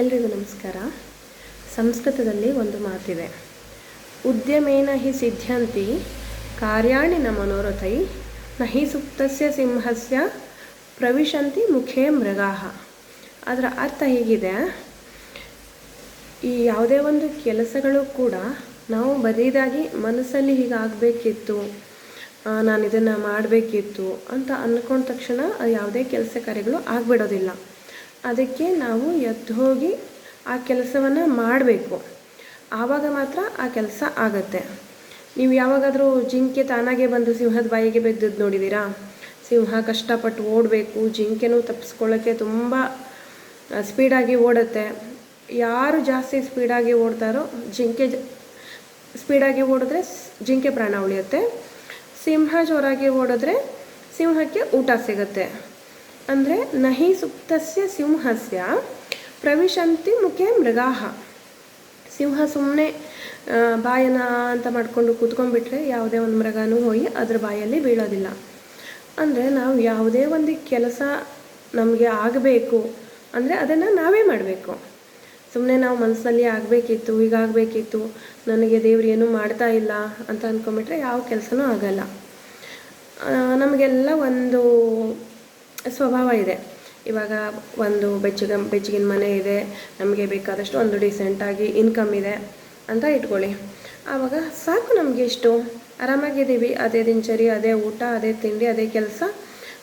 ಎಲ್ರಿಗೂ ನಮಸ್ಕಾರ. ಸಂಸ್ಕೃತದಲ್ಲಿ ಒಂದು ಮಾತಿದೆ. ಉದ್ಯಮೇನ ಹಿ ಸಿದ್ಧಂತಿ, ಕಾರ್ಯಾಣಿ ನ ಮನೋರಥೈ ನ ಹಿ ಸುಪ್ತಸ್ಯ ಸಿಂಹಸ್ಯ ಪ್ರವಿಶಂತಿ ಮುಖೇ ಮೃಗಾಹ. ಅದರ ಅರ್ಥ ಹೀಗಿದೆ, ಈ ಯಾವುದೇ ಒಂದು ಕೆಲಸಗಳು ಕೂಡ ನಾವು ಬರೀದಾಗಿ ಮನಸ್ಸಲ್ಲಿ ಹೀಗಾಗಬೇಕಿತ್ತು ನಾನು ಇದನ್ನು ಮಾಡಬೇಕಿತ್ತು ಅಂತ ಅಂದ್ಕೊಂಡ ತಕ್ಷಣ ಯಾವುದೇ ಕೆಲಸ ಕಾರ್ಯಗಳು ಆಗಿಬಿಡೋದಿಲ್ಲ. ಅದಕ್ಕೆ ನಾವು ಎದ್ದು ಹೋಗಿ ಆ ಕೆಲಸವನ್ನು ಮಾಡಬೇಕು. ಆವಾಗ ಮಾತ್ರ ಆ ಕೆಲಸ ಆಗತ್ತೆ. ನೀವು ಯಾವಾಗಾದರೂ ಜಿಂಕೆ ತಾನಾಗೆ ಬಂದು ಸಿಂಹದ ಬಾಯಿಗೆ ಬಿದ್ದದ್ದು ನೋಡಿದ್ದೀರಾ ಸಿಂಹ ಕಷ್ಟಪಟ್ಟು ಓಡಬೇಕು, ಜಿಂಕೆನೂ ತಪ್ಪಿಸ್ಕೊಳ್ಳೋಕ್ಕೆ ತುಂಬ ಸ್ಪೀಡಾಗಿ ಓಡುತ್ತೆ. ಯಾರು ಜಾಸ್ತಿ ಸ್ಪೀಡಾಗಿ ಓಡ್ತಾರೋ, ಜಿಂಕೆ ಸ್ಪೀಡಾಗಿ ಓಡಿದ್ರೆ ಜಿಂಕೆ ಪ್ರಾಣ ಉಳಿಯುತ್ತೆ. ಸಿಂಹ ಜೋರಾಗಿ ಓಡಿದ್ರೆ ಸಿಂಹಕ್ಕೆ ಊಟ ಸಿಗುತ್ತೆ. ಅಂದರೆ ನಹಿ ಸುಪ್ತಸ್ಯ ಸಿಂಹಸ್ಯ ಪ್ರವಿಶಂತಿ ಮುಖೆ ಮೃಗಾಹ. ಸಿಂಹ ಸುಮ್ಮನೆ ಬಾಯನ ಅಂತ ಮಾಡಿಕೊಂಡು ಕೂತ್ಕೊಂಡ್ಬಿಟ್ರೆ ಯಾವುದೇ ಒಂದು ಮೃಗನೂ ಹೋಗಿ ಅದ್ರ ಬಾಯಲ್ಲಿ ಬೀಳೋದಿಲ್ಲ. ಅಂದರೆ ನಾವು ಯಾವುದೇ ಒಂದು ಕೆಲಸ ನಮಗೆ ಆಗಬೇಕು ಅಂದರೆ ಅದನ್ನು ನಾವೇ ಮಾಡಬೇಕು. ಸುಮ್ಮನೆ ನಾವು ಮನಸ್ಸಲ್ಲಿ ಆಗಬೇಕಿತ್ತು ಹೀಗಾಗಬೇಕಿತ್ತು ನನಗೆ ದೇವ್ರು ಏನೂ ಮಾಡ್ತಾ ಇಲ್ಲ ಅಂತ ಅಂದ್ಕೊಂಬಿಟ್ರೆ ಯಾವ ಕೆಲಸನೂ ಆಗಲ್ಲ. ನಮಗೆಲ್ಲ ಒಂದು ಸ್ವಭಾವ ಇದೆ. ಇವಾಗ ಒಂದು ಬೆಚ್ಚಗ, ಬೆಚ್ಚಗಿನ ಮನೆ ಇದೆ, ನಮಗೆ ಬೇಕಾದಷ್ಟು ಒಂದು ಡಿಸೆಂಟಾಗಿ ಇನ್ಕಮ್ ಇದೆ ಅಂತ ಇಟ್ಕೊಳ್ಳಿ. ಆವಾಗ ಸಾಕು ನಮಗೆ ಇಷ್ಟು. ಆರಾಮಾಗಿದ್ದೀವಿ, ಅದೇ ದಿನಚರಿ, ಅದೇ ಊಟ, ಅದೇ ತಿಂಡಿ, ಅದೇ ಕೆಲಸ.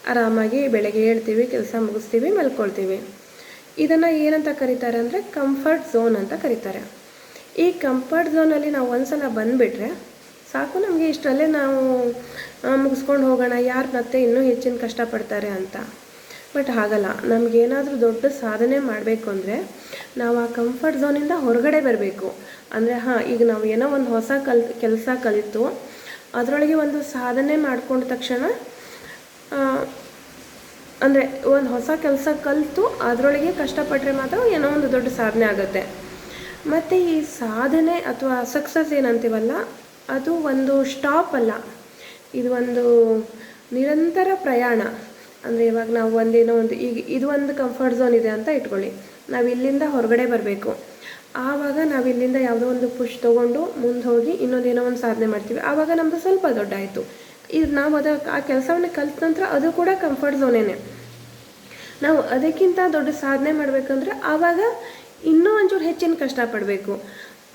ಆರಾಮಾಗಿ ಬೆಳಗ್ಗೆ ಹೇಳ್ತೀವಿ ಕೆಲಸ ಮುಗಿಸ್ತೀವಿ, ಮಲ್ಕೊಳ್ತೀವಿ. ಇದನ್ನು ಏನಂತ ಕರೀತಾರೆ ಅಂದರೆ ಕಂಫರ್ಟ್ ಝೋನ್ ಅಂತ ಕರೀತಾರೆ. ಈ ಕಂಫರ್ಟ್ ಝೋನಲ್ಲಿ ನಾವು ಒಂದ್ಸಲ ಬಂದುಬಿಟ್ರೆ ಸಾಕು ನಮಗೆ ಇಷ್ಟರಲ್ಲೇ ನಾವು ಮುಗಿಸ್ಕೊಂಡು ಹೋಗೋಣ, ಯಾರು ಮತ್ತೆ ಇನ್ನೂ ಹೆಚ್ಚಿನ ಕಷ್ಟಪಡ್ತಾರೆ ಅಂತ. ಬಟ್ ಹಾಗಲ್ಲ, ನಮಗೇನಾದರೂ ದೊಡ್ಡ ಸಾಧನೆ ಮಾಡಬೇಕು ಅಂದರೆ ನಾವು ಆ ಕಂಫರ್ಟ್ ಝೋನಿಂದ ಹೊರಗಡೆ ಬರಬೇಕು. ಅಂದರೆ ಹಾಂ, ಈಗ ನಾವು ಏನೋ ಒಂದು ಹೊಸ ಕಲ್, ಕೆಲಸ ಕಲಿತು, ಅದರೊಳಗೆ ಒಂದು ಸಾಧನೆ ಮಾಡ್ಕೊಂಡ ತಕ್ಷಣ ಅಂದರೆ ಒಂದು ಹೊಸ ಕೆಲಸ ಕಲಿತು, ಅದರೊಳಗೆ ಕಷ್ಟಪಟ್ಟರೆ ಮಾತ್ರ ಏನೋ ಒಂದು ದೊಡ್ಡ ಸಾಧನೆ ಆಗುತ್ತೆ. ಮತ್ತು ಈ ಸಾಧನೆ ಅಥವಾ ಸಕ್ಸಸ್ ಏನಂತೀವಲ್ಲ ಅದು ಒಂದು ಸ್ಟಾಪ್ ಅಲ್ಲ. ಇದು ಒಂದು ನಿರಂತರ ಪ್ರಯಾಣ. ಅಂದರೆ ಇವಾಗ ನಾವು ಒಂದೇನೋ ಒಂದು ಈಗ ಇದು ಒಂದು ಕಂಫರ್ಟ್ ಝೋನ್ ಇದೆ ಅಂತ ಇಟ್ಕೊಳ್ಳಿ. ನಾವು ಇಲ್ಲಿಂದ ಹೊರಗಡೆ ಬರಬೇಕು. ಆವಾಗ ನಾವು ಇಲ್ಲಿಂದ ಯಾವುದೋ ಒಂದು ಪುಷ್ ತೊಗೊಂಡು ಮುಂದೆ ಹೋಗಿ ಇನ್ನೊಂದೇನೋ ಒಂದು ಸಾಧನೆ ಮಾಡ್ತೀವಿ. ಆವಾಗ ನಮ್ಮದು ಸ್ವಲ್ಪ ದೊಡ್ಡ ಆಯಿತು ಇದು ನಾವು ಅದ ಆ ಕೆಲಸವನ್ನು ಕಲಿತ ನಂತರ ಅದು ಕೂಡ ಕಂಫರ್ಟ್ ಝೋನೇನೆ ನಾವು ಅದಕ್ಕಿಂತ ದೊಡ್ಡ ಸಾಧನೆ ಮಾಡಬೇಕಂದ್ರೆ ಆವಾಗ ಇನ್ನೂ ಒಂಚೂರು ಹೆಚ್ಚಿನ ಕಷ್ಟಪಡಬೇಕು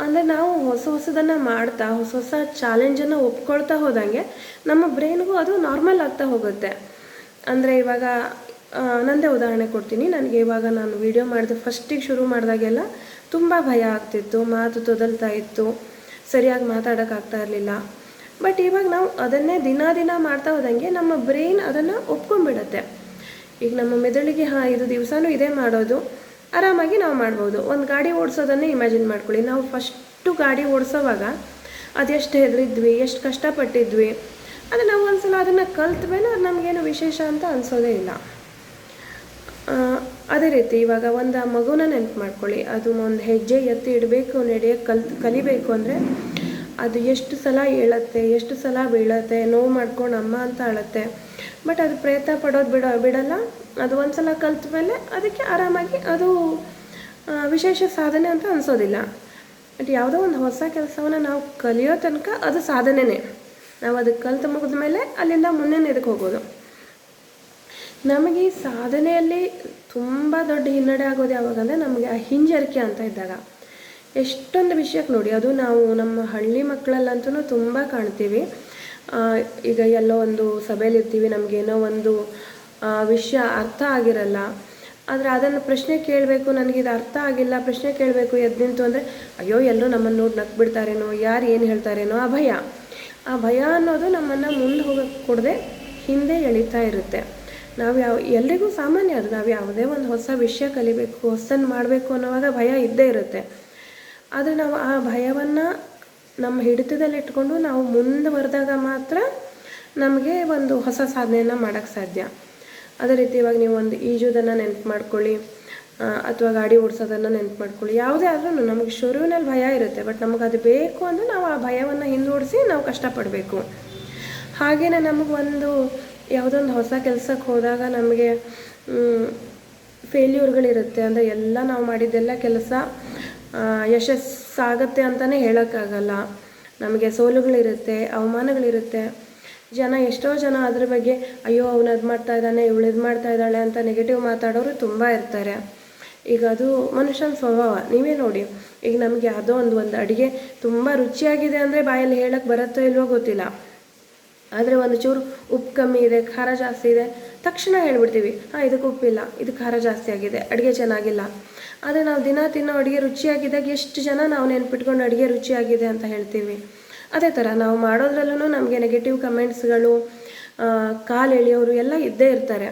ಅಂದರೆ ನಾವು ಹೊಸ ಹೊಸದನ್ನು ಮಾಡ್ತಾ, ಹೊಸ ಹೊಸ ಚಾಲೆಂಜನ್ನು ಒಪ್ಕೊಳ್ತಾ ಹೋದಂಗೆ ನಮ್ಮ ಬ್ರೈನ್ಗೂ ಅದು ನಾರ್ಮಲ್ ಆಗ್ತಾ ಹೋಗುತ್ತೆ. ಅಂದರೆ ಇವಾಗ ನನ್ನದೇ ನಂದೇ ಉದಾಹರಣೆ ಕೊಡ್ತೀನಿ. ನನಗೆ ಇವಾಗ ನಾನು ವೀಡಿಯೋ ಮಾಡಿದೆ ಫಸ್ಟಿಗೆ ಶುರು ಮಾಡಿದಾಗೆಲ್ಲ ತುಂಬ ಭಯ ಆಗ್ತಿತ್ತು, ಮಾತು ತೊದಲ್ತಾ ಇತ್ತು, ಸರಿಯಾಗಿ ಮಾತಾಡೋಕ್ಕಾಗ್ತಾ ಇರಲಿಲ್ಲ. ಬಟ್ ಇವಾಗ ನಾವು ಅದನ್ನೇ ದಿನ ದಿನ ಮಾಡ್ತಾ ಹೋದಂಗೆ ನಮ್ಮ ಬ್ರೈನ್ ಅದನ್ನು ಒಪ್ಕೊಂಡ್ಬಿಡತ್ತೆ. ಈಗ ನಮ್ಮ ಮೆದುಳಿಗೆ, ಹಾಂ, ಇದು ದಿವಸನೂ ಇದೇ ಮಾಡೋದು. ಆರಾಮಾಗಿ ನಾವು ಮಾಡ್ಬೋದು. ಒಂದು ಗಾಡಿ ಓಡಿಸೋದನ್ನೇ ಇಮ್ಯಾಜಿನ್ ಮಾಡ್ಕೊಳ್ಳಿ. ನಾವು ಫಸ್ಟು ಗಾಡಿ ಓಡಿಸೋವಾಗ ಅದೆಷ್ಟು ಹೆದರಿದ್ವಿ, ಎಷ್ಟು ಕಷ್ಟಪಟ್ಟಿದ್ವಿ, ಅದು ನಾವು ಒಂದ್ಸಲ ಅದನ್ನು ಕಲ್ತ್ವೇನೋ ಅದು ನಮಗೇನು ವಿಶೇಷ ಅಂತ ಅನಿಸೋದೇ ಇಲ್ಲ. ಅದೇ ರೀತಿ ಇವಾಗ ಒಂದು ಮಗುನ ನೆನ್ಪು ಮಾಡ್ಕೊಳ್ಳಿ. ಅದು ಒಂದು ಹೆಜ್ಜೆ ಎತ್ತಿ ಇಡಬೇಕು ನಡೆಯ ಕಲ್, ಕಲಿಬೇಕು ಅಂದರೆ ಅದು ಎಷ್ಟು ಸಲ ಹೇಳತ್ತೆ ಎಷ್ಟು ಸಲ ಬೀಳತ್ತೆ, ನೋವು ಮಾಡ್ಕೊಂಡು ಅಮ್ಮ ಅಂತ ಅಳತ್ತೆ. ಬಟ್ ಅದು ಪ್ರಯತ್ನ ಪಡೋದು ಬಿಡೋ, ಬಿಡಲ್ಲ. ಅದು ಒಂದು ಸಲ ಕಲ್ತ ಮೇಲೆ ಅದಕ್ಕೆ ಆರಾಮಾಗಿ ಅದು ವಿಶೇಷ ಸಾಧನೆ ಅಂತ ಅನಿಸೋದಿಲ್ಲ. ಬಟ್ ಯಾವುದೋ ಒಂದು ಹೊಸ ಕೆಲಸವನ್ನು ನಾವು ಕಲಿಯೋ ತನಕ ಅದು ಸಾಧನೆನೇ. ನಾವು ಅದು ಕಲ್ತು ಮುಗಿದ ಮೇಲೆ ಅಲ್ಲಿಂದ ಮುಂದೆ ಇದಕ್ಕೆ ಹೋಗೋದು ನಮಗೆ ಈ ಸಾಧನೆಯಲ್ಲಿ ತುಂಬ ದೊಡ್ಡ ಹಿನ್ನಡೆ ಆಗೋದು ಯಾವಾಗಂದರೆ ನಮಗೆ ಆ ಹಿಂಜರಿಕೆ ಅಂತ ಇದ್ದಾಗ. ಎಷ್ಟೊಂದು ವಿಷಯಕ್ಕೆ ನೋಡಿ, ಅದು ನಾವು ನಮ್ಮ ಹಳ್ಳಿ ಮಕ್ಕಳಲ್ಲಂತೂ ತುಂಬ ಕಾಣ್ತೀವಿ. ಈಗ ಎಲ್ಲೋ ಒಂದು ಸಭೆಯಲ್ಲಿರ್ತೀವಿ ನಮಗೇನೋ ಒಂದು ವಿಷಯ ಅರ್ಥ ಆಗಿರಲ್ಲ. ಆದರೆ ಅದನ್ನು ಪ್ರಶ್ನೆ ಕೇಳಬೇಕು ನನಗಿದು ಅರ್ಥ ಆಗಿಲ್ಲ, ಪ್ರಶ್ನೆ ಕೇಳಬೇಕು ಎದ್ದು ನಿಂತು ಅಂದರೆ, ಅಯ್ಯೋ, ಎಲ್ಲರೂ ನಮ್ಮನ್ನು ನೋಡಿ ನಕ್ ಬಿಡ್ತಾರೇನೋ ಯಾರು ಏನು ಹೇಳ್ತಾರೇನೋ, ಆ ಭಯ. ಆ ಭಯ ಅನ್ನೋದು ನಮ್ಮನ್ನು ಮುಂದೆ ಹೋಗಕ್ಕೆ ಕೊಡದೆ, ಹಿಂದೆ ಎಳಿತಾ ಇರುತ್ತೆ. ನಾವು ಯಾವ, ಎಲ್ರಿಗೂ ಸಾಮಾನ್ಯ ಅದು, ನಾವು ಯಾವುದೇ ಒಂದು ಹೊಸ ವಿಷಯ ಕಲಿಬೇಕು ಹೊಸನ್ನು ಮಾಡಬೇಕು ಅನ್ನೋವಾಗ ಭಯ ಇದ್ದೇ ಇರುತ್ತೆ. ಆದರೆ ನಾವು ಆ ಭಯವನ್ನು ನಮ್ಮ ಹಿಡಿತದಲ್ಲಿಟ್ಕೊಂಡು ನಾವು ಮುಂದುವರೆದಾಗ ಮಾತ್ರ ನಮಗೆ ಒಂದು ಹೊಸ ಸಾಧನೆಯನ್ನು ಮಾಡೋಕ್ಕೆ ಸಾಧ್ಯ. ಅದೇ ರೀತಿ ಇವಾಗ ನೀವು ಒಂದು ಈಜೋದನ್ನು ನೆನ್ಪು ಮಾಡ್ಕೊಳ್ಳಿ ಅಥವಾ ಗಾಡಿ ಓಡಿಸೋದನ್ನು ನೆನ್ಪು ಮಾಡ್ಕೊಳ್ಳಿ. ಯಾವುದೇ ಆದ್ರೂ ನಮಗೆ ಶುರುವಿನಲ್ಲಿ ಭಯ ಇರುತ್ತೆ, ಬಟ್ ನಮಗೆ ಅದು ಬೇಕು ಅಂದರೆ ನಾವು ಆ ಭಯವನ್ನು ಹಿಂದೂಡಿಸಿ ನಾವು ಕಷ್ಟಪಡಬೇಕು. ಹಾಗೆಯೇ ನಮಗೊಂದು ಯಾವುದೊಂದು ಹೊಸ ಕೆಲಸಕ್ಕೆ ಹೋದಾಗ ನಮಗೆ ಫೇಲ್ಯೂರ್ಗಳಿರುತ್ತೆ ಅಂದರೆ ಎಲ್ಲ ನಾವು ಮಾಡಿದ್ದೆಲ್ಲ ಕೆಲಸ ಯಶಸ್ಸಾಗತ್ತೆ ಅಂತಲೇ ಹೇಳೋಕ್ಕಾಗಲ್ಲ. ನಮಗೆ ಸೋಲುಗಳಿರುತ್ತೆ, ಅವಮಾನಗಳಿರುತ್ತೆ. ಜನ, ಎಷ್ಟೋ ಜನ ಅದ್ರ ಬಗ್ಗೆ, ಅಯ್ಯೋ, ಅವನು ಅದು ಮಾಡ್ತಾ ಇದ್ದಾನೆ, ಇವಳು ಇದು ಮಾಡ್ತಾ ಇದ್ದಾಳೆ ಅಂತ ನೆಗೆಟಿವ್ ಮಾತಾಡೋರು ತುಂಬ ಇರ್ತಾರೆ. ಈಗ ಅದು ಮನುಷ್ಯನ ಸ್ವಭಾವ. ನೀವೇ ನೋಡಿ. ಈಗ ನಮಗೆ ಯಾವುದೋ ಒಂದು ಒಂದು ಅಡುಗೆ ತುಂಬ ರುಚಿಯಾಗಿದೆ ಅಂದರೆ ಬಾಯಲ್ಲಿ ಹೇಳಕ್ಕೆ ಬರುತ್ತೋ ಇಲ್ವೋ ಗೊತ್ತಿಲ್ಲ. ಆದರೆ ಒಂದು ಚೂರು ಉಪ್ಪು ಕಮ್ಮಿ ಇದೆ, ಖಾರ ಜಾಸ್ತಿ ಇದೆ, ತಕ್ಷಣ ಹೇಳ್ಬಿಡ್ತೀವಿ, ಹಾಂ, ಇದಕ್ಕೆ ಉಪ್ಪಿಲ್ಲ, ಇದು ಖಾರ ಜಾಸ್ತಿ ಆಗಿದೆ, ಅಡುಗೆ ಚೆನ್ನಾಗಿಲ್ಲ. ಆದರೆ ನಾವು ದಿನ ತಿನ್ನೋ ಅಡುಗೆ ರುಚಿಯಾಗಿದ್ದಾಗ ಎಷ್ಟು ಜನ ನಾವು ನೆನ್ಪಿಟ್ಕೊಂಡು ಅಡುಗೆ ರುಚಿಯಾಗಿದೆ ಅಂತ ಹೇಳ್ತೀವಿ. ಅದೇ ಥರ ನಾವು ಮಾಡೋದ್ರಲ್ಲೂ ನಮಗೆ ನೆಗೆಟಿವ್ ಕಮೆಂಟ್ಸ್ಗಳು ಕಾಲು ಎಳೆಯೋರು ಎಲ್ಲ ಇದ್ದೇ ಇರ್ತಾರೆ.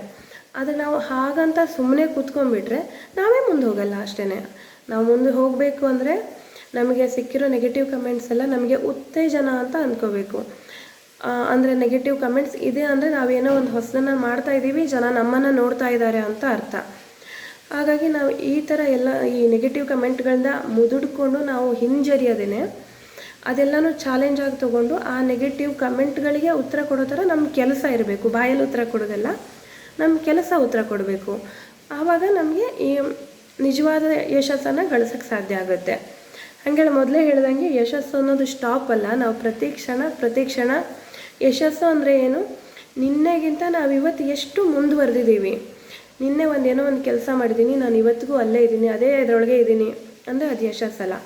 ಆದರೆ ನಾವು ಹಾಗಂತ ಸುಮ್ಮನೆ ಕೂತ್ಕೊಂಡ್ಬಿಟ್ರೆ ನಾವೇ ಮುಂದೆ ಹೋಗಲ್ಲ ಅಷ್ಟೇ ನಾವು ಮುಂದೆ ಹೋಗಬೇಕು ಅಂದರೆ ನಮಗೆ ಸಿಕ್ಕಿರೋ ನೆಗೆಟಿವ್ ಕಮೆಂಟ್ಸ್ ಎಲ್ಲ ನಮಗೆ ಉತ್ತೇಜನ ಅಂತ ಅಂದ್ಕೋಬೇಕು ಅಂದರೆ ನೆಗೆಟಿವ್ ಕಮೆಂಟ್ಸ್ ಇದೆ ಅಂದರೆ ನಾವೇನೋ ಒಂದು ಹೊಸದನ್ನು ಮಾಡ್ತಾ ಇದ್ದೀವಿ ಜನ ನಮ್ಮನ್ನು ನೋಡ್ತಾ ಇದ್ದಾರೆ ಅಂತ ಅರ್ಥ. ಹಾಗಾಗಿ ನಾವು ಈ ಥರ ಎಲ್ಲ ಈ ನೆಗೆಟಿವ್ ಕಮೆಂಟ್ಗಳಿಂದ ಮುದುಡ್ಕೊಂಡು ನಾವು ಹಿಂಜರಿಯೋದೇನೆ. ಅದೆಲ್ಲನೂ ಚಾಲೆಂಜ್ ಆಗಿ ತೊಗೊಂಡು ಆ ನೆಗೆಟಿವ್ ಕಮೆಂಟ್ಗಳಿಗೆ ಉತ್ತರ ಕೊಡೋ ಥರ ನಮ್ಮ ಕೆಲಸ ಇರಬೇಕು, ಬಾಯಲ್ಲಿ ಉತ್ತರ ಕೊಡೋದಲ್ಲ. ನಮ್ಮ ಕೆಲಸ ಉತ್ತರ ಕೊಡಬೇಕು. ಆವಾಗ ನಮಗೆ ಈ ನಿಜವಾದ ಯಶಸ್ಸನ್ನು ಗಳಿಸೋಕ್ಕೆ ಸಾಧ್ಯ ಆಗುತ್ತೆ. ಹಾಗೇಳಿ ಮೊದಲೇ ಹೇಳ್ದಂಗೆ ಯಶಸ್ಸು ಅನ್ನೋದು ಸ್ಟಾಪ್ ಅಲ್ಲ. ನಾವು ಪ್ರತಿ ಕ್ಷಣ ಪ್ರತಿ ಕ್ಷಣ ಯಶಸ್ಸು ಅಂದರೆ ಏನು? ನಿನ್ನೆಗಿಂತ ನಾವು ಇವತ್ತು ಎಷ್ಟು ಮುಂದುವರೆದಿದ್ದೀವಿ ನಿನ್ನೆ ಒಂದು ಏನೋ ಒಂದು ಕೆಲಸ ಮಾಡಿದ್ದೀನಿ ನಾನು ಇವತ್ತಿಗೂ ಅಲ್ಲೇ ಇದ್ದೀನಿ ಅದೇ ಇದರೊಳಗೆ ಇದ್ದೀನಿ ಅಂದರೆ ಅದು ಯಶಸ್ಸಲ್ಲ.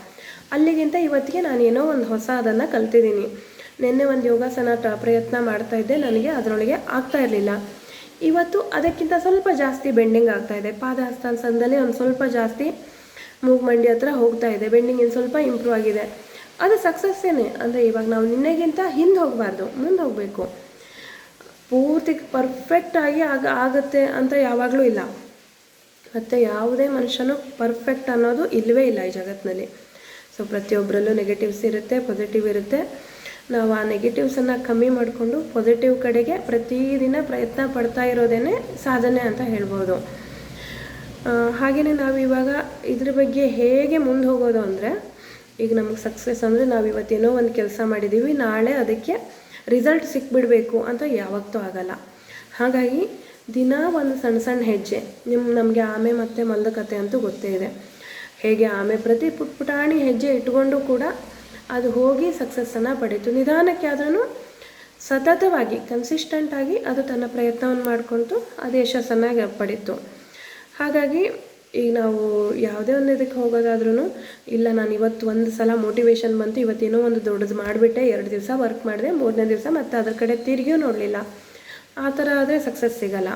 ಅಲ್ಲಿಗಿಂತ ಇವತ್ತಿಗೆ ನಾನು ಏನೋ ಒಂದು ಹೊಸ ಅದನ್ನು ಕಲ್ತಿದ್ದೀನಿ. ನಿನ್ನೆ ಒಂದು ಯೋಗಾಸನ ಪ್ರ ಪ್ರಯತ್ನ ಮಾಡ್ತಾ ಇದ್ದೆ. ನನಗೆ ಅದರೊಳಗೆ ಆಗ್ತಾ ಇರಲಿಲ್ಲ. ಇವತ್ತು ಅದಕ್ಕಿಂತ ಸ್ವಲ್ಪ ಜಾಸ್ತಿ ಬೆಂಡಿಂಗ್ ಆಗ್ತಾ ಇದೆ. ಪಾದಹಸ್ತಾಸನದಲ್ಲಿ ಒಂದು ಸ್ವಲ್ಪ ಜಾಸ್ತಿ ಮೂಗ್ ಮಂಡಿ ಹತ್ರ ಹೋಗ್ತಾ ಇದೆ. ಬೆಂಡಿಂಗ್ ಇನ್ನು ಸ್ವಲ್ಪ ಇಂಪ್ರೂವ್ ಆಗಿದೆ. ಅದು ಸಕ್ಸಸ್ಸೇನೆ ಅಂದರೆ ಇವಾಗ ನಾವು ನಿನ್ನೆಗಿಂತ ಹಿಂದೆ ಹೋಗಬಾರ್ದು. ಮುಂದೆ ಹೋಗಬೇಕು. ಪೂರ್ತಿ ಪರ್ಫೆಕ್ಟಾಗಿ ಆಗ ಆಗುತ್ತೆ ಅಂತ ಯಾವಾಗಲೂ ಇಲ್ಲ. ಮತ್ತು ಯಾವುದೇ ಮನುಷ್ಯನೂ ಪರ್ಫೆಕ್ಟ್ ಅನ್ನೋದು ಇಲ್ಲವೇ ಇಲ್ಲ ಈ ಜಗತ್ತಿನಲ್ಲಿ ಸೊ ಪ್ರತಿಯೊಬ್ಬರಲ್ಲೂ ನೆಗೆಟಿವ್ಸ್ ಇರುತ್ತೆ ಪಾಸಿಟಿವ್ ಇರುತ್ತೆ. ನಾವು ಆ ನೆಗೆಟಿವ್ಸನ್ನು ಕಮ್ಮಿ ಮಾಡಿಕೊಂಡು ಪಾಸಿಟಿವ್ ಕಡೆಗೆ ಪ್ರತಿದಿನ ಪ್ರಯತ್ನ ಪಡ್ತಾ ಇರೋದೇ ಸಾಧನೆ ಅಂತ ಹೇಳ್ಬೋದು. ಹಾಗೆಯೇ ನಾವು ಇವಾಗ ಇದ್ರ ಬಗ್ಗೆ ಹೇಗೆ ಮುಂದೆ ಹೋಗೋದು ಅಂದರೆ, ಈಗ ನಮಗೆ ಸಕ್ಸಸ್ ಅಂದರೆ ನಾವು ಇವತ್ತೇನೋ ಒಂದು ಕೆಲಸ ಮಾಡಿದ್ದೀವಿ ನಾಳೆ ಅದಕ್ಕೆ ರಿಸಲ್ಟ್ ಸಿಕ್ಬಿಡಬೇಕು ಅಂತ ಯಾವತ್ತೂ ಆಗಲ್ಲ. ಹಾಗಾಗಿ ದಿನ ಒಂದು ಸಣ್ಣ ಸಣ್ಣ ಹೆಜ್ಜೆ ನಿಮ್ಮ ನಮಗೆ ಆಮೆ ಮತ್ತು ಮಂದಕತೆ ಕತೆ ಅಂತೂ ಗೊತ್ತೇ ಇದೆ. ಹೇಗೆ ಆಮೆ ಪ್ರತಿ ಪುಟ್ ಪುಟಾಣಿ ಹೆಜ್ಜೆ ಇಟ್ಕೊಂಡು ಕೂಡ ಅದು ಹೋಗಿ ಸಕ್ಸಸ್ಸನ್ನು ಪಡೀತು. ನಿಧಾನಕ್ಕೆ ಆದ್ರೂ ಸತತವಾಗಿ ಕನ್ಸಿಸ್ಟೆಂಟಾಗಿ ಅದು ತನ್ನ ಪ್ರಯತ್ನವನ್ನು ಮಾಡಿಕೊಂಡು ಅದು ಯಶಸ್ಸನ್ನು ಪಡೀತು. ಹಾಗಾಗಿ ಈಗ ನಾವು ಯಾವುದೇ ಒಂದು ಇದಕ್ಕೆ ಹೋಗೋದಾದ್ರೂ ಇಲ್ಲ ನಾನು ಇವತ್ತು ಒಂದು ಸಲ ಮೋಟಿವೇಶನ್ ಬಂತು ಇವತ್ತೇನೋ ಒಂದು ದೊಡ್ಡದು ಮಾಡಿಬಿಟ್ಟೆ, ಎರಡು ದಿವಸ ವರ್ಕ್ ಮಾಡಿದೆ, ಮೂರನೇ ದಿವಸ ಮತ್ತೆ ಅದ್ರ ಕಡೆ ತಿರುಗಿಯೂ ನೋಡಲಿಲ್ಲ. ಆ ಥರ ಆದರೆ ಸಕ್ಸಸ್ ಸಿಗಲ್ಲ.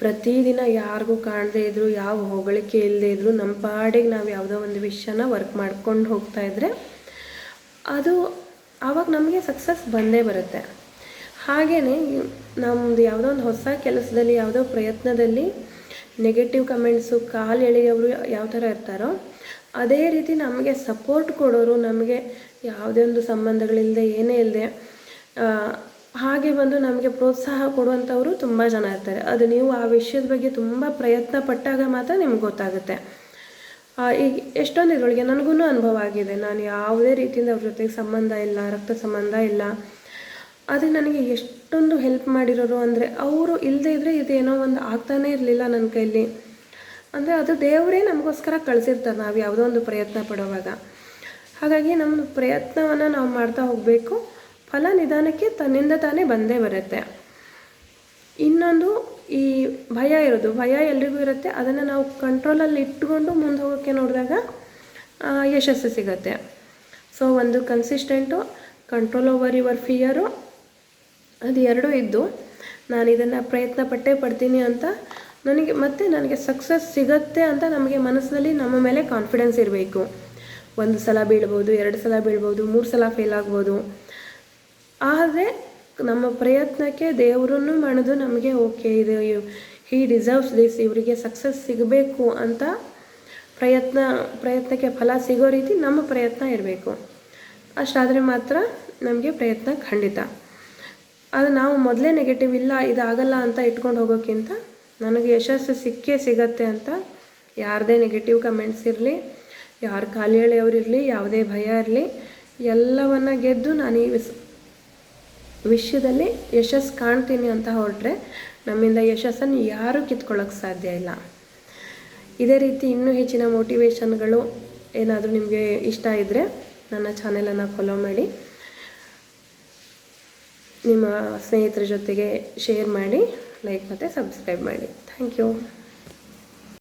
ಪ್ರತಿದಿನ ಯಾರಿಗೂ ಕಾಣದೇ ಇದ್ದರೂ ಯಾವ ಹೊಗಳಿಕೆ ಇಲ್ಲದೆ ಇದ್ದರೂ ನಮ್ಮ ಪಾಡಿಗೆ ನಾವು ಯಾವುದೋ ಒಂದು ವಿಷಯನ ವರ್ಕ್ ಮಾಡ್ಕೊಂಡು ಹೋಗ್ತಾ ಇದ್ದರೆ ಅದು ಆವಾಗ ನಮಗೆ ಸಕ್ಸಸ್ ಬಂದೇ ಬರುತ್ತೆ. ಹಾಗೇ ನಮ್ಮದು ಯಾವುದೋ ಒಂದು ಹೊಸ ಕೆಲಸದಲ್ಲಿ, ಯಾವುದೋ ಪ್ರಯತ್ನದಲ್ಲಿ ನೆಗೆಟಿವ್ ಕಮೆಂಟ್ಸು ಕಾಲು ಎಳೆಯೋರು ಯಾವ ಥರ ಇರ್ತಾರೋ, ಅದೇ ರೀತಿ ನಮಗೆ ಸಪೋರ್ಟ್ ಕೊಡೋರು, ನಮಗೆ ಯಾವುದೇ ಒಂದು ಸಂಬಂಧಗಳಿಲ್ಲದೆ ಏನೇ ಇಲ್ಲದೆ ಹಾಗೆ ಬಂದು ನಮಗೆ ಪ್ರೋತ್ಸಾಹ ಕೊಡುವಂಥವರು ತುಂಬ ಜನ ಇರ್ತಾರೆ. ಅದು ನೀವು ಆ ವಿಷಯದ ಬಗ್ಗೆ ತುಂಬ ಪ್ರಯತ್ನ ಪಟ್ಟಾಗ ಮಾತ್ರ ನಿಮ್ಗೆ ಗೊತ್ತಾಗುತ್ತೆ. ಈಗ ಎಷ್ಟೊಂದು ಇದ್ರೊಳಗೆ ನನಗೂ ಅನುಭವ ಆಗಿದೆ. ನಾನು ಯಾವುದೇ ರೀತಿಯಿಂದ ಅವ್ರ ಜೊತೆಗೆ ಸಂಬಂಧ ಇಲ್ಲ, ರಕ್ತ ಸಂಬಂಧ ಇಲ್ಲ. ಆದರೆ ನನಗೆ ಎಷ್ಟೊಂದು ಹೆಲ್ಪ್ ಮಾಡಿರೋರು ಅಂದರೆ ಅವರು ಇಲ್ಲದೇ ಇದ್ದರೆ ಇದೇನೋ ಒಂದು ಆಗ್ತಾನೇ ಇರಲಿಲ್ಲ ನನ್ನ ಕೈಲಿ. ಅಂದರೆ ಅದು ದೇವರೇ ನಮಗೋಸ್ಕರ ಕಳಿಸಿರ್ತಾರೆ ನಾವು ಯಾವುದೋ ಒಂದು ಪ್ರಯತ್ನ ಪಡುವಾಗ. ಹಾಗಾಗಿ ನಮ್ಮ ಪ್ರಯತ್ನವನ್ನು ನಾವು ಮಾಡ್ತಾ ಹೋಗಬೇಕು. ಫಲ ನಿಧಾನಕ್ಕೆ ತನ್ನಿಂದ ತಾನೇ ಬಂದೇ ಬರುತ್ತೆ. ಇನ್ನೊಂದು ಈ ಭಯ ಇರೋದು. ಭಯ ಎಲ್ರಿಗೂ ಇರುತ್ತೆ. ಅದನ್ನು ನಾವು ಕಂಟ್ರೋಲಲ್ಲಿ ಇಟ್ಕೊಂಡು ಮುಂದೆ ಹೋಗೋಕ್ಕೆ ನೋಡಿದಾಗ ಯಶಸ್ಸು ಸಿಗುತ್ತೆ. ಸೊ ಒಂದು consistent control over your fear ಅದು ಎರಡೂ ಇದ್ದು, ನಾನು ಇದನ್ನು ಪ್ರಯತ್ನ ಪಟ್ಟೇ ಪಡ್ತೀನಿ ಅಂತ ನನಗೆ, ಮತ್ತೆ ನನಗೆ ಸಕ್ಸಸ್ ಸಿಗತ್ತೆ ಅಂತ ನಮಗೆ ಮನಸ್ಸಿನಲ್ಲಿ ನಮ್ಮ ಮೇಲೆ ಕಾನ್ಫಿಡೆನ್ಸ್ ಇರಬೇಕು. ಒಂದು ಸಲ ಬೀಳ್ಬೋದು, ಎರಡು ಸಲ ಬೀಳ್ಬೋದು, ಮೂರು ಸಲ ಫೇಲ್ ಆಗ್ಬೋದು. ಆದರೆ ನಮ್ಮ ಪ್ರಯತ್ನಕ್ಕೆ ದೇವರನ್ನು ಮಣಿದು ನಮಗೆ ಓಕೆ ಇದು. ಹಿ ಡಿಸರ್ವ್ಸ್ ದಿಸ್ ಇವರಿಗೆ ಸಕ್ಸಸ್ ಸಿಗಬೇಕು ಅಂತ ಪ್ರಯತ್ನ, ಪ್ರಯತ್ನಕ್ಕೆ ಫಲ ಸಿಗೋ ರೀತಿ ನಮ್ಮ ಪ್ರಯತ್ನ ಇರಬೇಕು. ಅಷ್ಟಾದರೆ ಮಾತ್ರ ನಮಗೆ ಪ್ರಯತ್ನ ಖಂಡಿತ. ಅದು ನಾವು ಮೊದಲೇ ನೆಗೆಟಿವ್ ಇಲ್ಲ, ಇದಾಗಲ್ಲ ಅಂತ ಇಟ್ಕೊಂಡು ಹೋಗೋಕ್ಕಿಂತ ನನಗೆ ಯಶಸ್ಸು ಸಿಕ್ಕೇ ಸಿಗತ್ತೆ ಅಂತ ಯಾರದೇ ನೆಗೆಟಿವ್ ಕಮೆಂಟ್ಸ್ ಇರಲಿ, ಯಾರು ಖಾಲಿ ಎಳೆಯೋರಿರಲಿ ಯಾವುದೇ ಭಯ ಇರಲಿ, ಎಲ್ಲವನ್ನು ಗೆದ್ದು ನಾನು ಈ ವಿಷಯದಲ್ಲಿ ಯಶಸ್ಸು ಕಾಣ್ತೀನಿ ಅಂತ ಹೊರಟ್ರೆ ನಮ್ಮಿಂದ ಯಶಸ್ಸನ್ನು ಯಾರೂ ಕಿತ್ಕೊಳ್ಳೋಕೆ ಸಾಧ್ಯ ಇಲ್ಲ. ಇದೇ ರೀತಿ ಇನ್ನೂ ಹೆಚ್ಚಿನ ಮೋಟಿವೇಶನ್ಗಳು ಏನಾದರೂ ನಿಮಗೆ ಇಷ್ಟ ಇದ್ದರೆ ನನ್ನ ಚಾನೆಲನ್ನು ಫಾಲೋ ಮಾಡಿ. ನಿಮ್ಮ ಸ್ನೇಹಿತರ ಜೊತೆಗೆ ಶೇರ್ ಮಾಡಿ, ಲೈಕ್ ಮತ್ತು ಸಬ್ಸ್ಕ್ರೈಬ್ ಮಾಡಿ. Thank you.